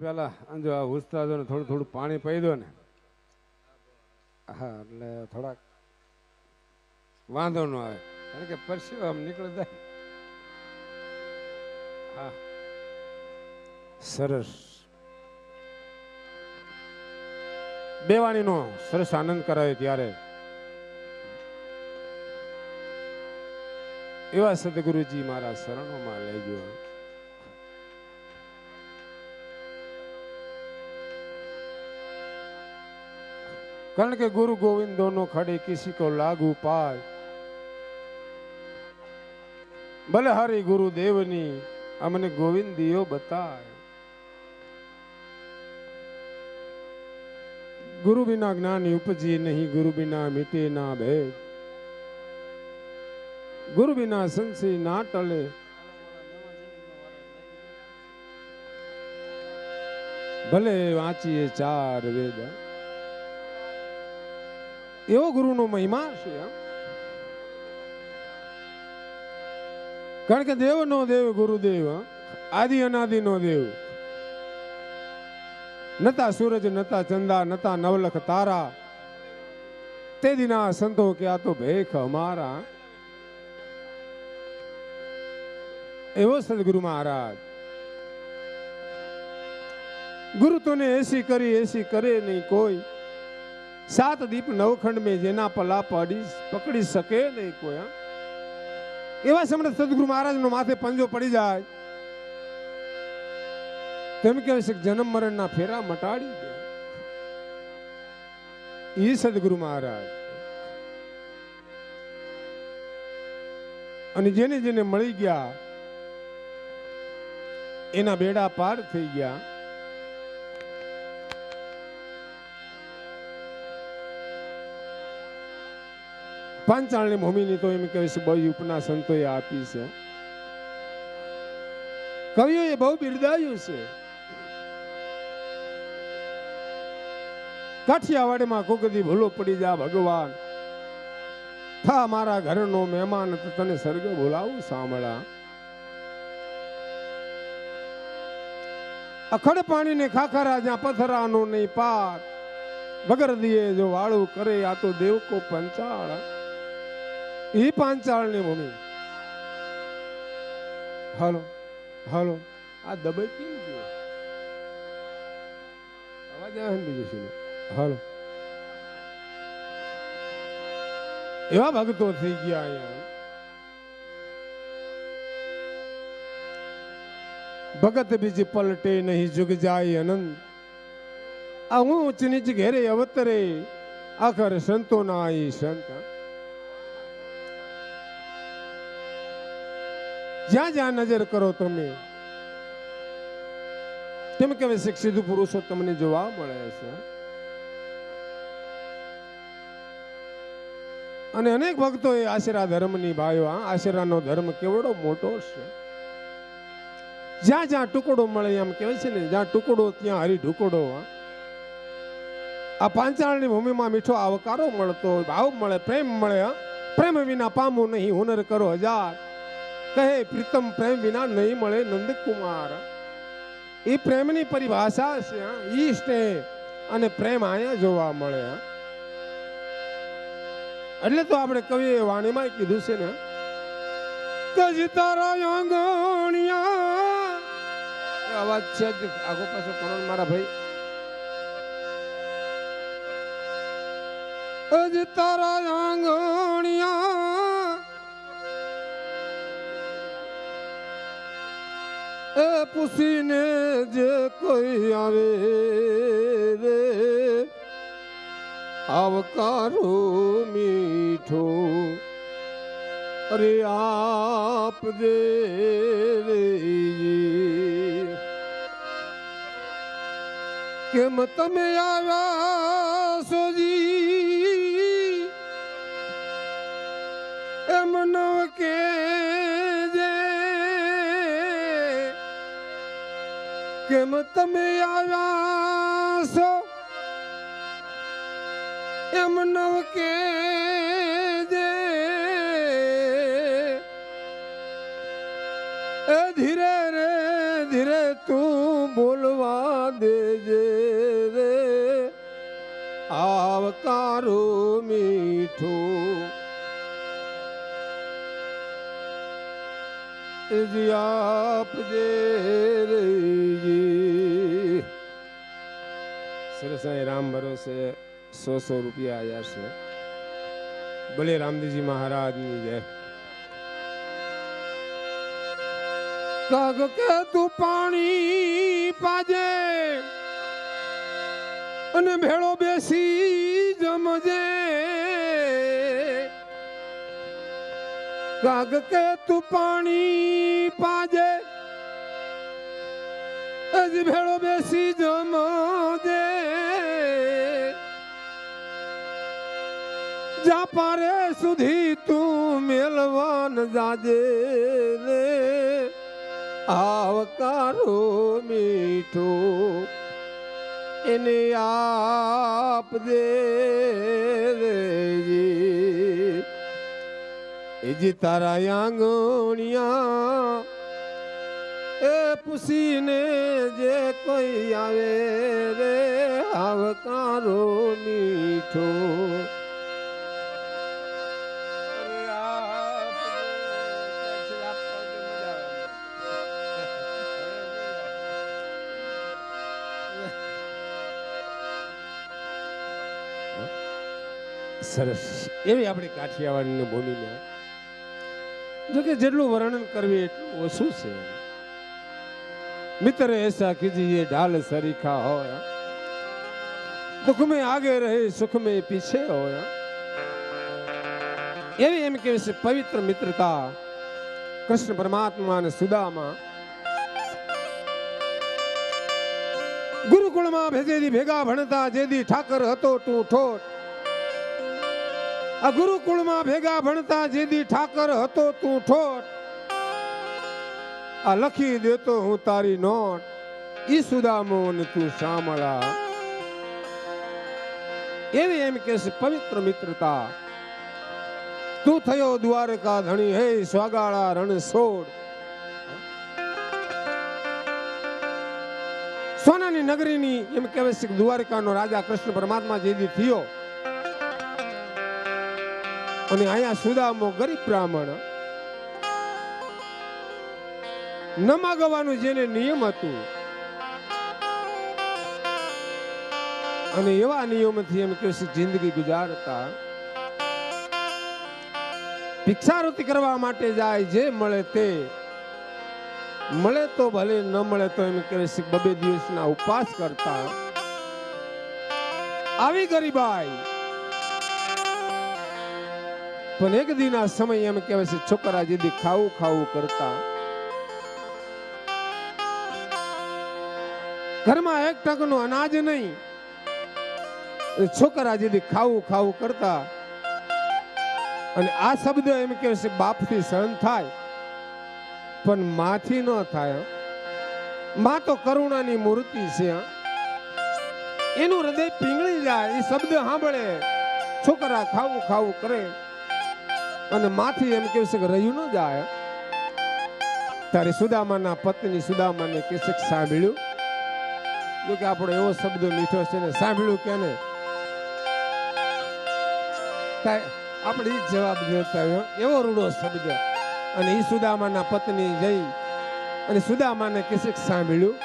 પેલા જો આ ઉસ્તાદો ને થોડું થોડું પાણી પી દો ને. હા, એટલે થોડાક વાંધો ન આવે. કારણ કે પરસ્યો આમ નીકળી જાય. હા. સરસ. બેવાણીનો સરસ આનંદ કરાયો ત્યારે. એવા સદગુરુજી મારા શરણોમાં લઈ ગયો કારણ કે ગુરુ ગોવિંદ દોનો ખડે કિસી કો લાગુ પાય. ભલે હરે ગુરુદેવની અમને ગોવિંદીઓ બતાય. ગુરુ બિના જ્ઞાન ઉપજી નહીં, ગુરુ બિના મીટે ના ભેદ. ગુરુ બિના સંશય ના ટલે. ભલે વાંચીએ ચાર વેદ. એવો ગુરુનો મહિમા છે કારણ કે દેવનો દેવ, ગુરુદેવ આદિ અનાદિ નો દેવ. નતા સૂરજ નતા ચંદા નતા નવલખ તારા. તે દિના સંતો કે આ તો ભેખ અમારા એવો સદગુરુ મહારાજ. ગુરુ તોને એસી કરી, એસી કરે નહીં કોઈ. સાત દીપ નવખંડ મેં જેના પલા પડી, પકડી શકે નહીં કોઈ એવા સમય સદગુરુ મહારાજ નો માથે પંજો પડી જાય. તેમ કહે છે કે જન્મ મરણના ફેરા મટાડી દે. એ સદગુરુ મહારાજ. અને જેને જેને મળી ગયા, એના બેડા પાર થઈ ગયા. પાંચાળની ભૂમિની તો એમ કહે છે બહુ ઉપના સંતોએ આપી છે. કવિઓએ બહુ બિરદાયું છે. કાઠિયાવાડમાં કોકદી ભૂલો પડી જા ભગવાન. થા મારા ઘરનો મહેમાન તને સર્ગ બોલાવું સાંભળા. અખડ પાણીને ખાખરા જ્યાં પથરાનો નહીં પાર. વગર દિયે જો વાળું કરે આ તો દેવકો પંચાળ. ઈ પાંચાળની ભૂમિ હાલો હાલો. આ દબાઈ કેમ ગયો અવાજ આવે ને બીજું શું? હાલો. એવા ભક્તો થઈ ગયા અહીંયા. ભગત બીજી પલટે નહીં, જુગ જાય અનંત. આ હું ઊંચ નીચ ઘેરે અવતરે. આખર સંતો ના સંત. જ્યાં જ્યાં નજર કરો તમે. તેમ કે સિદ્ધ પુરુષો તમને જોવા મળે છે. અને અનેક ભક્તો એ આશરા ધર્મની ભાઈઓ, આ આશરાનો ધર્મ કેવડો મોટો છે. જ્યાં જ્યાં ટુકડો મળે એમ કહેવાય છે ને, જ્યાં ટુકડો, ત્યાં હરી ઢુકડો. આ પાંચાળની ભૂમિમાં મીઠો આવકારો મળતો ભાવ મળે, પ્રેમ મળે પ્રેમ વિના પામો નહીં, હુનર કરો હજાર. કહે, પ્રીતમ, પ્રેમ વિના નહીં મળે નંદકુમાર. એ પ્રેમની પરિભાષા છે. ઈ અને પ્રેમ અહીંયા જોવા મળે એટલે તો આપણે કવિએ વાણીમાં કીધું છે ને કજ તારા અવાજ છે આગો પાછો કરો મારા ભાઈ. અજ તારા આંગણિયા એ પૂછીને જે કોઈ આવે રે, આવકારો મીઠો અરે આપ દે કેમ તમે આવ્યા સોજી કેમ તમે આવ્યા છો? એમ નવ કે ધીરે રે, ધીરે તું બોલવા દેજે રે. આવકારો મીઠું. આપજે સરસ અહીં રામ ભરોસે સો સો રૂપિયા આવ્યા છે. ભલે રામદેવજી મહારાજની જય. કાગ કે તું પાણી પાજે અને ભેળો બેસી જમજે. કાગ કે તું પાણી પાજે અજ ભેળો બેસી જમજે. પારે સુધી તું મેલવાન જાજે રે. આવકારો મીઠો એને આપ દે જી તારા આંગણિયા, એ પૂછીને જે કોઈ આવે રે, આવકારો મીઠો સરસ. એવી આપણી કાઠિયાવાડની ભૂમિમાં જોકે જેટલું વર્ણન કરવી એટલું ઓછું છે. મિત્ર એસા કીજીએ ઢાલ સરીખા હોય. દુઃખ મે આગે રહે સુખ મે પીછે હોય. એવી એમ કે છે, પવિત્ર મિત્રતા કૃષ્ણ પરમાત્મા અને સુદામા. ગુરુકુળમાં ભેજેદી ભેગા ભણતા, જેદી ઠાકર હતો તું ઠોઠ ગુરુકુળમાં ભેગા ભણતા જેદી ઠાકર હતો તું ઠોટ આ લખી દેતો હું તારી નોટ. ઈ સુદામોન તું સાંભળા. એવી એમ કે પવિત્ર મિત્રતા, તું થયો દ્વારકા ધણી હે સ્વાગાળા રણ સોડ સોનાની નગરીની એમ કહેવાય છે દ્વારકાનો રાજા કૃષ્ણ પરમાત્મા જેદી થયો. અને અહીંયા સુદામો ગરીબ બ્રાહ્મણ ન માગવાનું જેને નિયમ હતું. અને એવા નિયમથી એમ કે જિંદગી ગુજારતા. ભિક્ષાવૃત્તિ કરવા માટે જાય, જે મળે તે. મળે તો ભલે, ન મળે તો એમ છે, બબે દિવસના ઉપવાસ કરતા. આવી ગરીબાઈ પણ એક દીના સમય એમ કહેવાય છે, છોકરા જેદી ખાવું ખાવું કરતા. ઘરમાં એક ટકનું અનાજ નહીં. છોકરા જેદી ખાવું ખાવું કરતા. અને આ શબ્દ એમ કહે છે, બાપથી સહન થાય. પણ માથી ન થાય. માં તો કરુણાની મૂર્તિ છે. એનું હૃદય પીંગળી જાય, એ શબ્દ સાંભળે. છોકરા ખાવું ખાવું કરે. અને માથી એમ કહે છે કે રહ્યું ન જાય. ત્યારે સુદામાના પત્ની સુદામાને કહેશે કે સાંભળ્યું. જો કે આપણો એવો શબ્દ મીઠો છે ને, સાંભળ્યું કે ને આપણે એ જવાબ જોતા એવો રૂડો શબ્દ. અને એ સુદામાના પત્ની જઈ અને સુદામાને કહેશે કે સાંભળ્યું.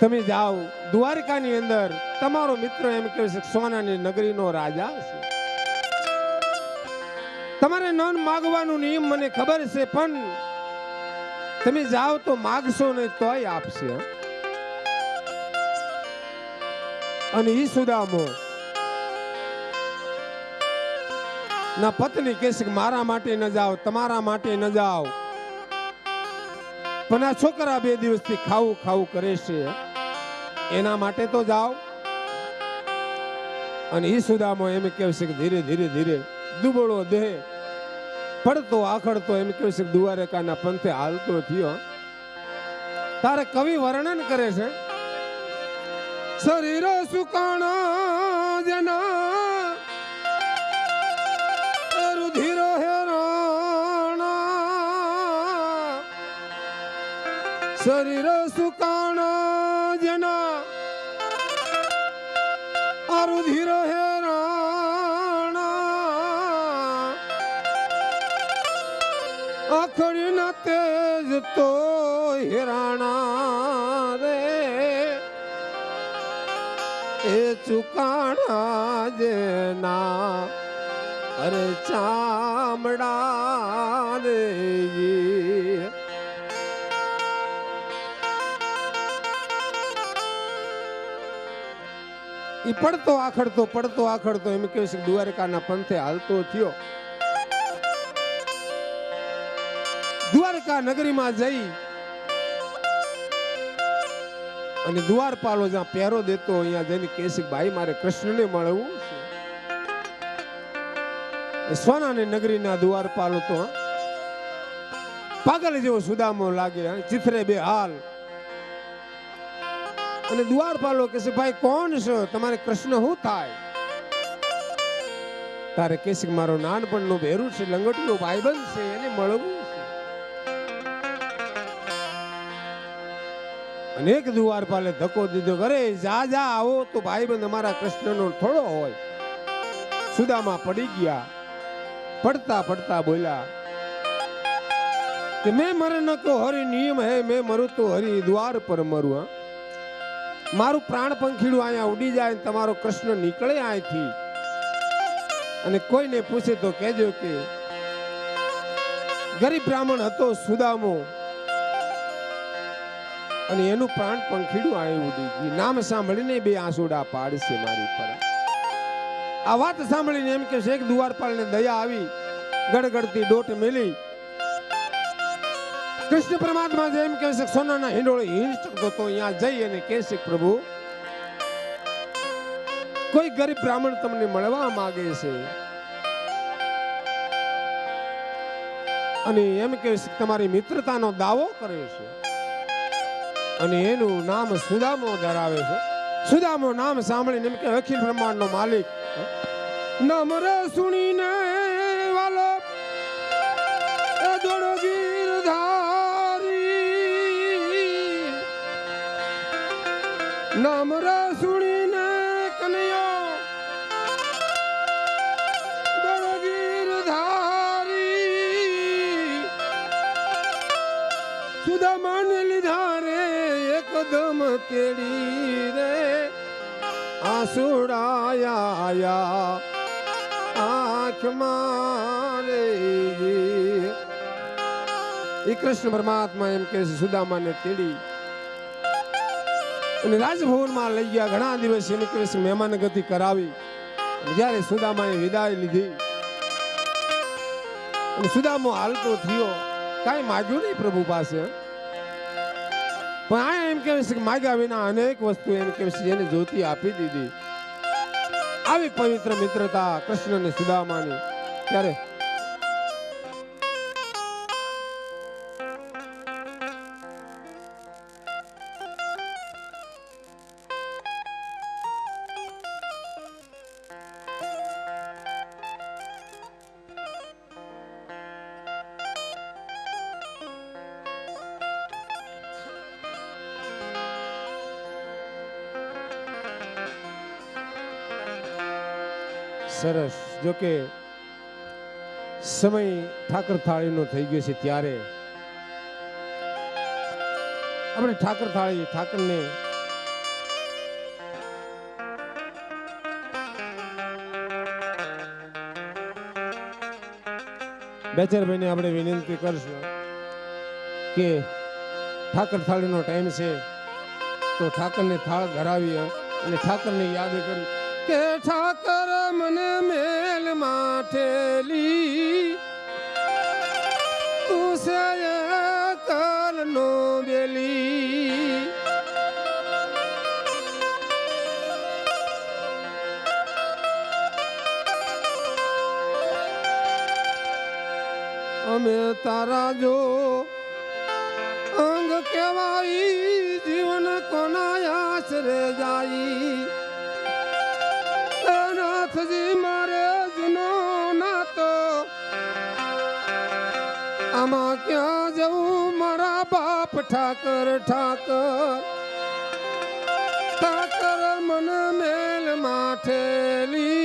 તમે જાઓ, દ્વારકાની અંદર તમારો મિત્ર એમ કહે છે સોનાની નગરીનો રાજા છે. તમારે ન માગવાનું નિયમ મને ખબર છે, પણ તમે જાઓ તો માગશો નહીં તોય આપશે અને ઈ સુદામો, ના, પત્ની કહેશે મારા માટે ન જાઓ, તમારા માટે ન જાઓ. પણ આ છોકરા બે દિવસથી ખાવું ખાવું કરે છે એના માટે તો જાઓ. અને ઈ સુદામો એમ કહેશે કે ધીરે ધીરે ધીરે દુબળો દેહ પડતો, આખડતો એમ કહેશે છે દ્વારકાના પંથે હાલતો થયો. તારે કવિ વર્ણન કરે છે, શરીર સુકાણો જના, રુધિર હેરણ શરીર સુકાણા જેના અરુધિર હેરાણા અખડીના તેજ તો હિરાણા રે. એ ચુકાણા જેના અરે ચામડા રે ઈ. પડતો આખડતો પડતો આખડતો એમ કહે છે દ્વારકાના પંથે હાલતો થયો. દ્વારકા નગરીમાં જઈ અને દ્વારપાલો જ્યાં પહેરો દેતો અહીંયા જઈને કે છે ભાઈ મારે કૃષ્ણને મળવું સોનાની નગરીના દ્વારપાલો તો પાગલ જેવો સુદામો લાગે હા, ચિથરે બે હાલ. અને દ્વારપાલો કે છે ભાઈ કોણ છો? તમારે કૃષ્ણ શું થાય? તારે કે મારો નાનપણનો ભેરું છે લંગટીનો ભાઈબંધ છે એને મળવું અનેક દ્વારપાલે ધક્કો દીધો અરે જા જા, આવો. તો ભાઈબંધ અમારા કૃષ્ણનો થોડો હોય. સુદામા પડી ગયા. પડતા પડતા બોલ્યા કે મેં મરે ન કો હરિ નિયમ હે, મેં મરું તો હરિ દ્વાર પર મરું, હા. મારું પ્રાણ પંખીડું અહીંયા ઉડી જાય તમારો કૃષ્ણ નીકળે અહીંથી. અને કોઈને પૂછે તો કહેજો કે, ગરીબ બ્રાહ્મણ હતો સુદામો અને એનું પ્રાણ પંખીડું અહીં ઉડી ગયું. નામ સાંભળીને બે આંસુડા પાડશે મારી પર. આ વાત સાંભળીને એમ કે શેખ દ્વારપાલને દયા આવી, ગડગડતી ડોટ મેલી. કૃષ્ણ પરમાત્મા જેમ કહે છે કે સોનાના હિંડોળે હિંચ ચડતો તો અહીંયા જઈ અને કહે છે, પ્રભુ, કોઈ ગરીબ બ્રાહ્મણ તમને મળવા માંગે છે? અને એમ કે તમારી મિત્રતાનો દાવો કરે છે. અને એનું નામ સુદામો ધરાવે છે. સુદામો નામ સાંભળીને એમ કે અખિલ બ્રહ્માંડનો માલિક. નમ્ર સુણીને વાલો. એ દોડો ગીરધારી નામ રે તેડી રે આસુડાયા આંખમાં રે એ કૃષ્ણ પરમાત્મા એમ કે સુદામાને તેડી અને રાજભવનમાં લઈ ગયા ઘણા દિવસ એમ કૃષ્ણ મહેમાન ગતિ કરાવી જ્યારે સુદામાએ વિદાય લીધી અને સુદામો હાલતો થયો કાંઈ માગ્યું નહીં પ્રભુ પાસે પણ આ એમ કહે છે કે માગ્યા વિના અનેક વસ્તુ એમ કહે છે એને જ્યોતિ આપી દીધી. આવી પવિત્ર મિત્રતા કૃષ્ણ અને સુદામાની. ત્યારે સરસ. જોકે સમય ઠાકર થાળીનો થઈ ગયો છે ત્યારે. આપણે ઠાકર થાળી, ઠાકરને બેચરભાઈને આપણે વિનંતી કરશું કે ઠાકર થાળીનો ટાઈમ છે, તો ઠાકરને થાળ ધરાવીએ અને ઠાકરને યાદ કરી કે ઠાકર માઠેલી તું કલ નો બેલી. અમે તારા જો આમાં ક્યાં જવું? મારા બાપ ઠાકર ઠાકર. ઠાકર મન મેલ માઠેલી.